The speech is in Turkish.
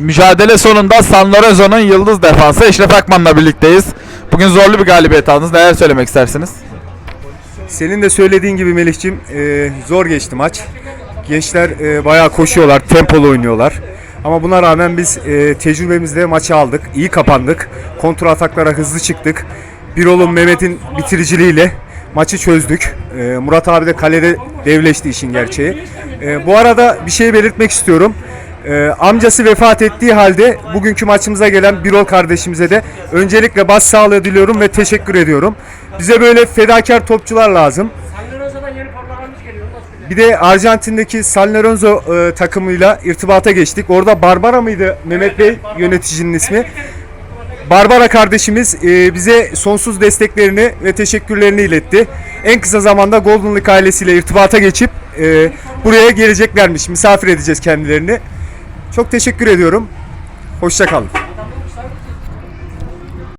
Mücadele sonunda San Lorenzo'nun yıldız defansı Eşref Akman'la birlikteyiz. Bugün zorlu bir galibiyet aldınız. Neler söylemek istersiniz? Senin de söylediğin gibi Melih'cim e, zor geçti maç. Gençler e, bayağı koşuyorlar, tempolu oynuyorlar. Ama buna rağmen biz e, tecrübemizle maçı aldık. iyi kapandık. Kontra ataklara hızlı çıktık. Birol'un Mehmet'in bitiriciliğiyle maçı çözdük. E, Murat abi de kalede devleşti işin gerçeği. E, bu arada bir şey belirtmek istiyorum. E, amcası vefat ettiği halde bugünkü maçımıza gelen Birol kardeşimize de öncelikle bas sağlığı diliyorum ve teşekkür ediyorum. Bize böyle fedakar topçular lazım. Bir de Arjantin'deki San Lorenzo e, takımıyla irtibata geçtik. Orada Barbara mıydı Mehmet Bey yöneticinin ismi? Barbara kardeşimiz e, bize sonsuz desteklerini ve teşekkürlerini iletti. En kısa zamanda Golden League ailesiyle irtibata geçip e, buraya geleceklermiş. Misafir edeceğiz kendilerini. Çok teşekkür ediyorum. Hoşça kalın.